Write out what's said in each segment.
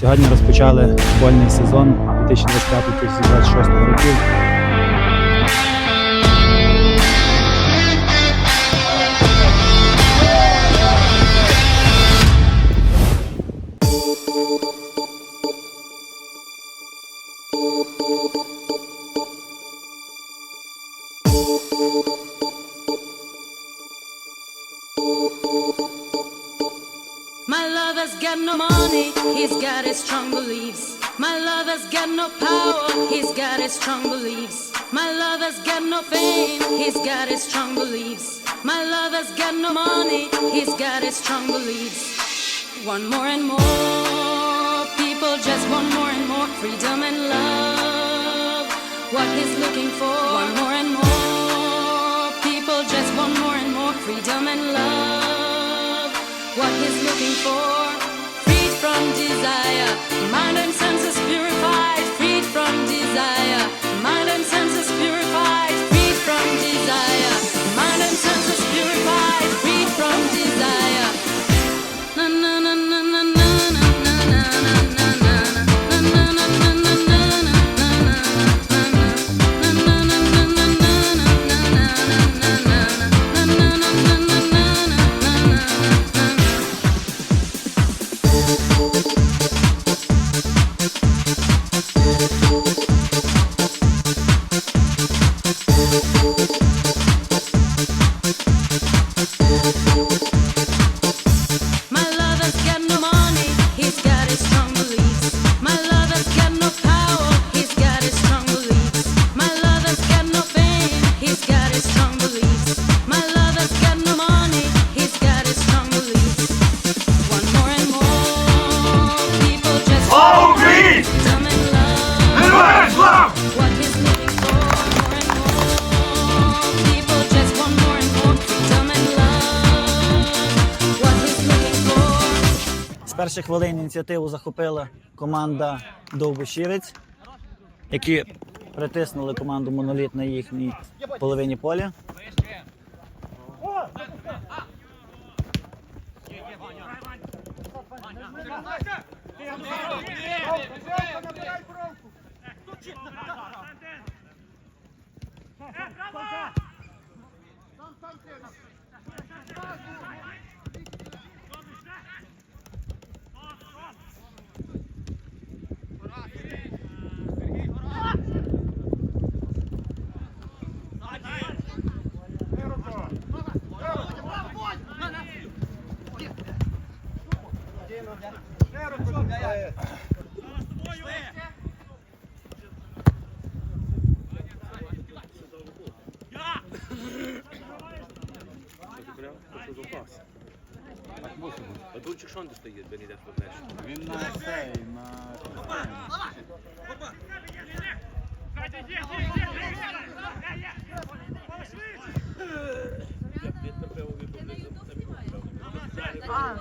Сьогодні розпочали футбольний сезон 2025-2026 років. He's got his strong beliefs. My lover's got no power, he's got his strong beliefs. My lover's got no fame, he's got his strong beliefs. My lover's got no money, he's got his strong beliefs. One more and more, people just want more and more freedom and love. What he's looking for, one more and more, people just want more and more freedom and love what he's looking for. Desire, перших хвилин ініціативу захопила команда Довбишівець, які притиснули команду Моноліт на їхній половині поля. А дульчик шон достає, де ніде поднеш. Він на цей, на... Я підтерпев у відповідь. А,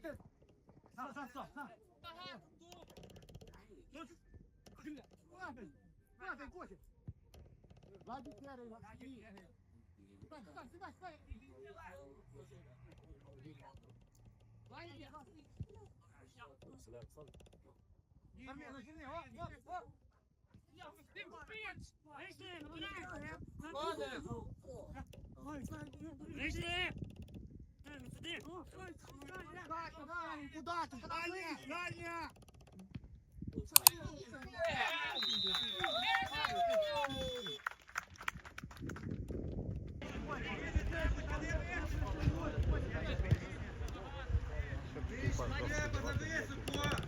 对，上上上上上。大汉，走，快点，快点过去。拉住前面那个，快快快快快！慢一点哈。行，算了算了。你别打电话，你走走。要不别别吃，没事，没事，没事。没事。Куда ты? Даня! Даня! Подавись, подавись, подавись,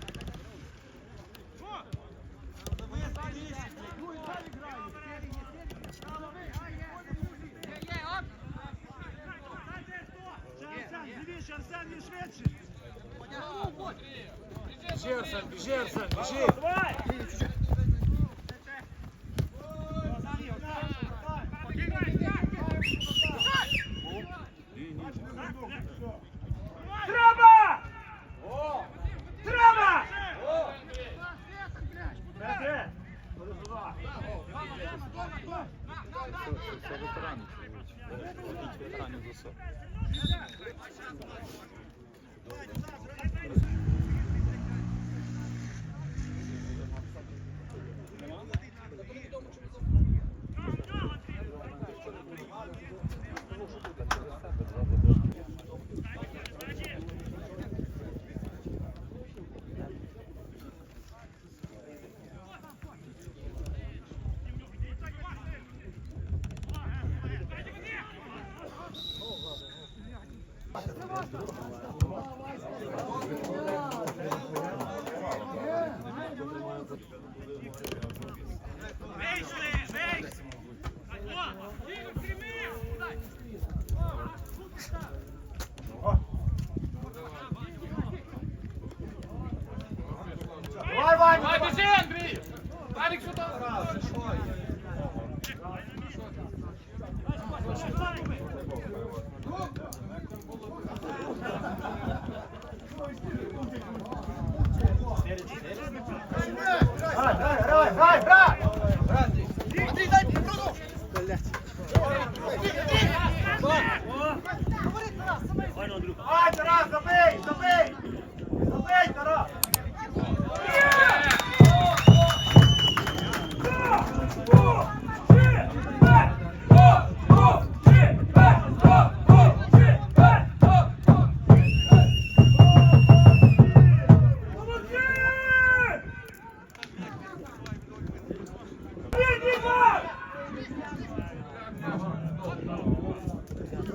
Арсен, біжи, Арсен!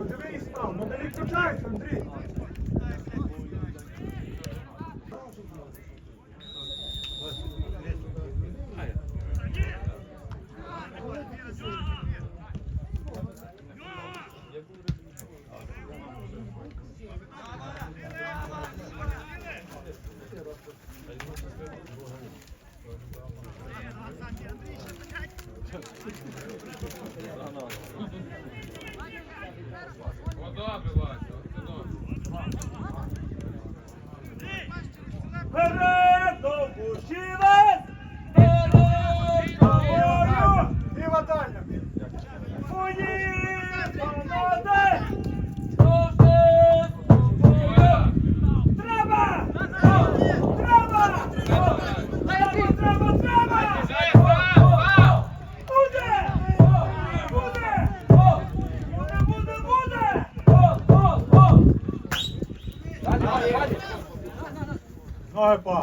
Дивись там, ну не відключайся, Андрій. இல்லைப்பா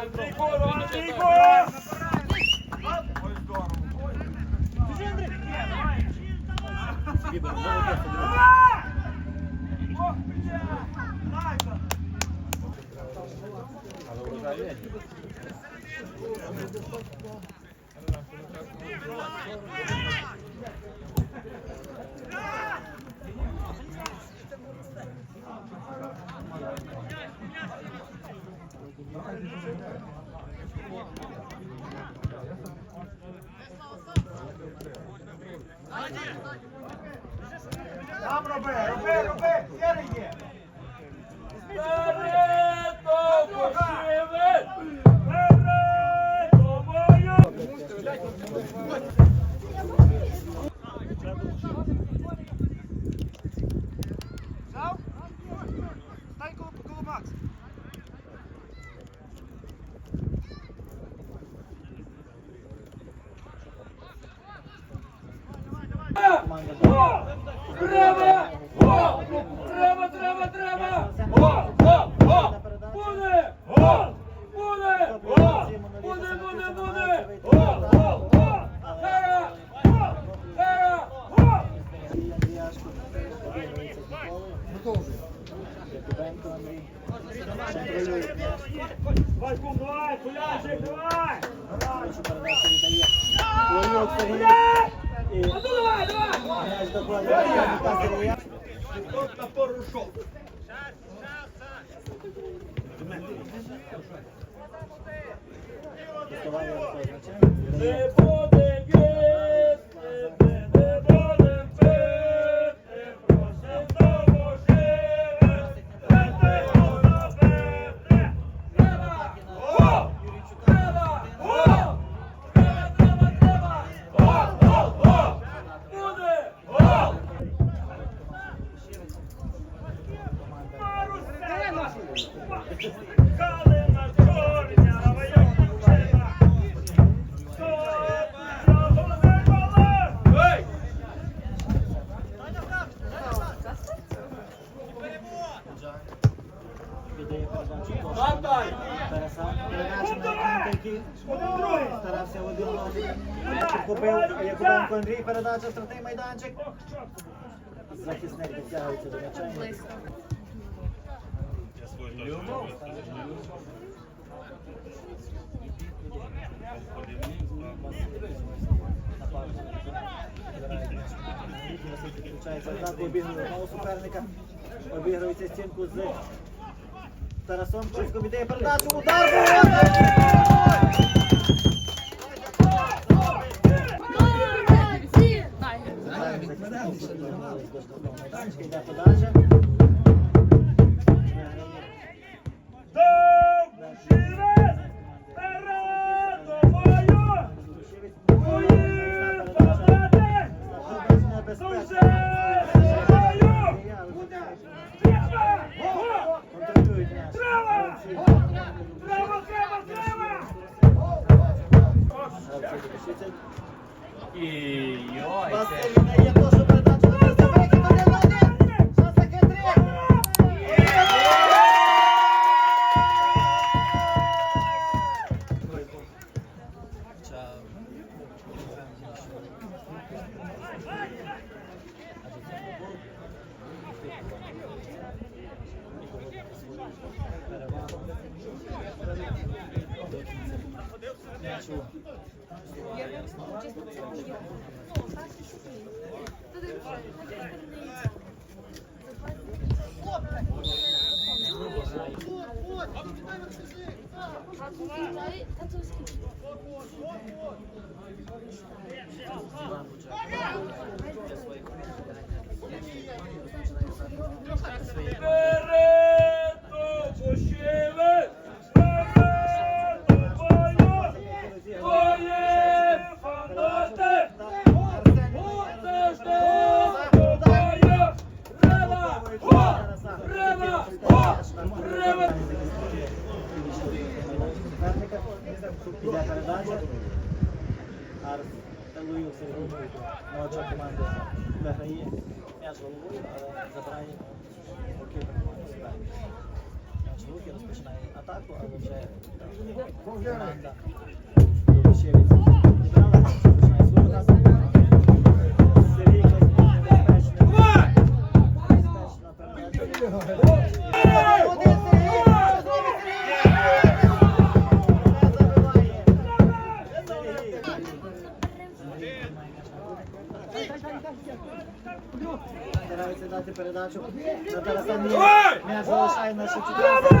al Hadi. майданчик. Захисник дотягується до м'яча. Обігрує одного суперника. Обігрується стінку з Тарасом. Чисько віддає передачу. Удар! Танський йде подача. І йой! nessa situação.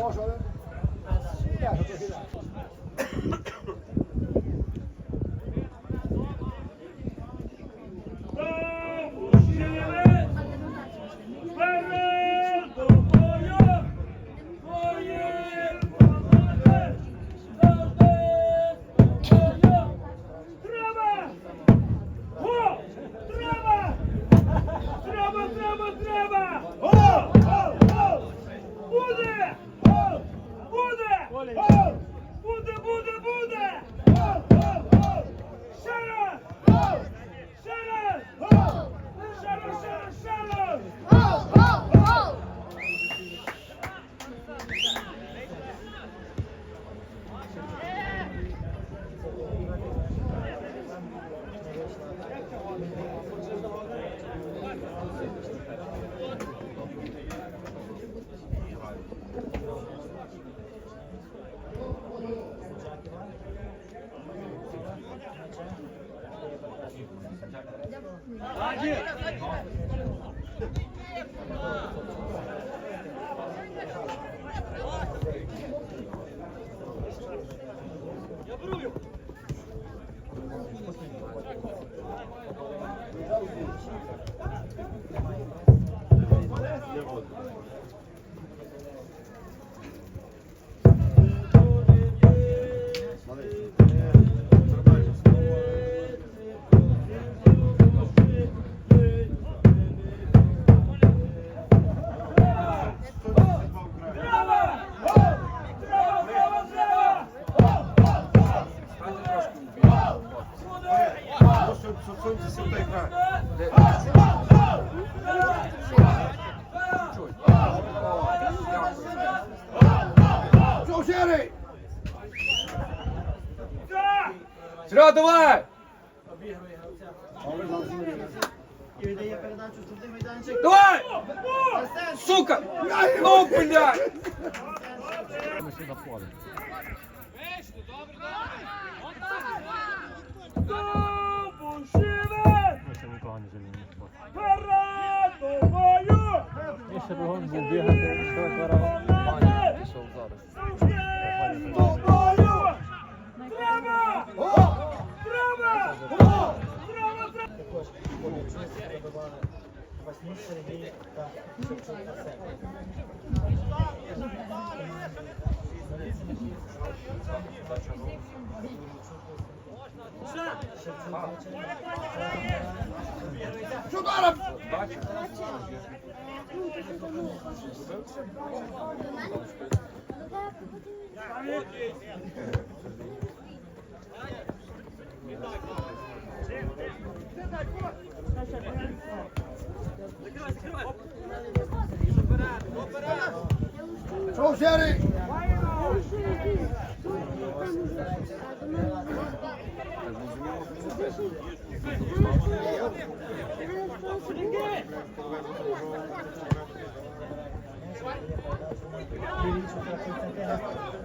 boş olun. Bir daha, bir daha.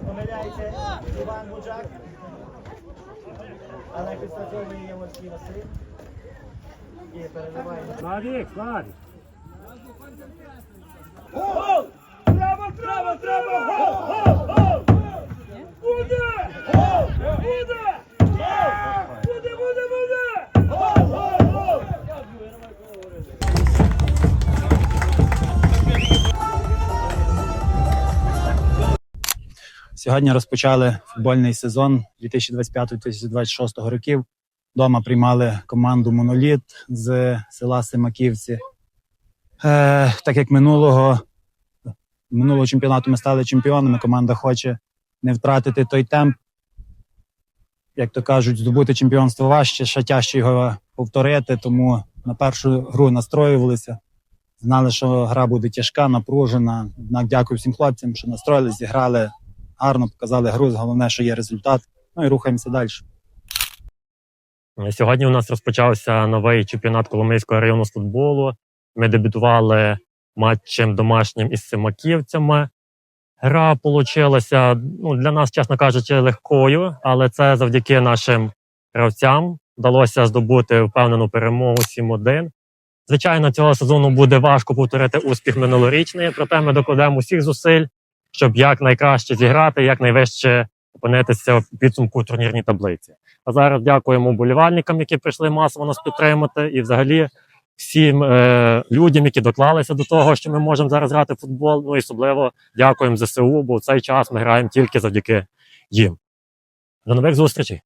Помиляється Іван Буджак. Але після цього є Морський Василь. Славік, Славік! Гол! Треба, треба, треба! Гол! Гол! Гол! Буде! Гол! Буде! Буде, буде, буде! Гол! Гол! Гол! Сьогодні розпочали футбольний сезон 2025-2026 років. Дома приймали команду Моноліт з села Симаківці. Е, так як минулого, минулого чемпіонату ми стали чемпіонами, команда хоче не втратити той темп. Як то кажуть, здобути чемпіонство важче, ще тяжче його повторити. Тому на першу гру настроювалися. Знали, що гра буде тяжка, напружена. Однак дякую всім хлопцям, що настроїлись, зіграли гарно, показали гру. Головне, що є результат. Ну і рухаємося далі. Сьогодні у нас розпочався новий чемпіонат Коломийського району з футболу. Ми дебютували матчем домашнім із Симаківцями. Гра вийшла ну, для нас, чесно кажучи, легкою, але це завдяки нашим гравцям вдалося здобути впевнену перемогу 7-1. Звичайно, цього сезону буде важко повторити успіх минулорічний, проте ми докладемо усіх зусиль, щоб якнайкраще зіграти, якнайвище опинитися в підсумку турнірній таблиці. А зараз дякуємо болівальникам, які прийшли масово нас підтримати, і взагалі всім е, людям, які доклалися до того, що ми можемо зараз грати в футбол. Ну і особливо дякуємо ЗСУ, бо в цей час ми граємо тільки завдяки їм. До нових зустрічей!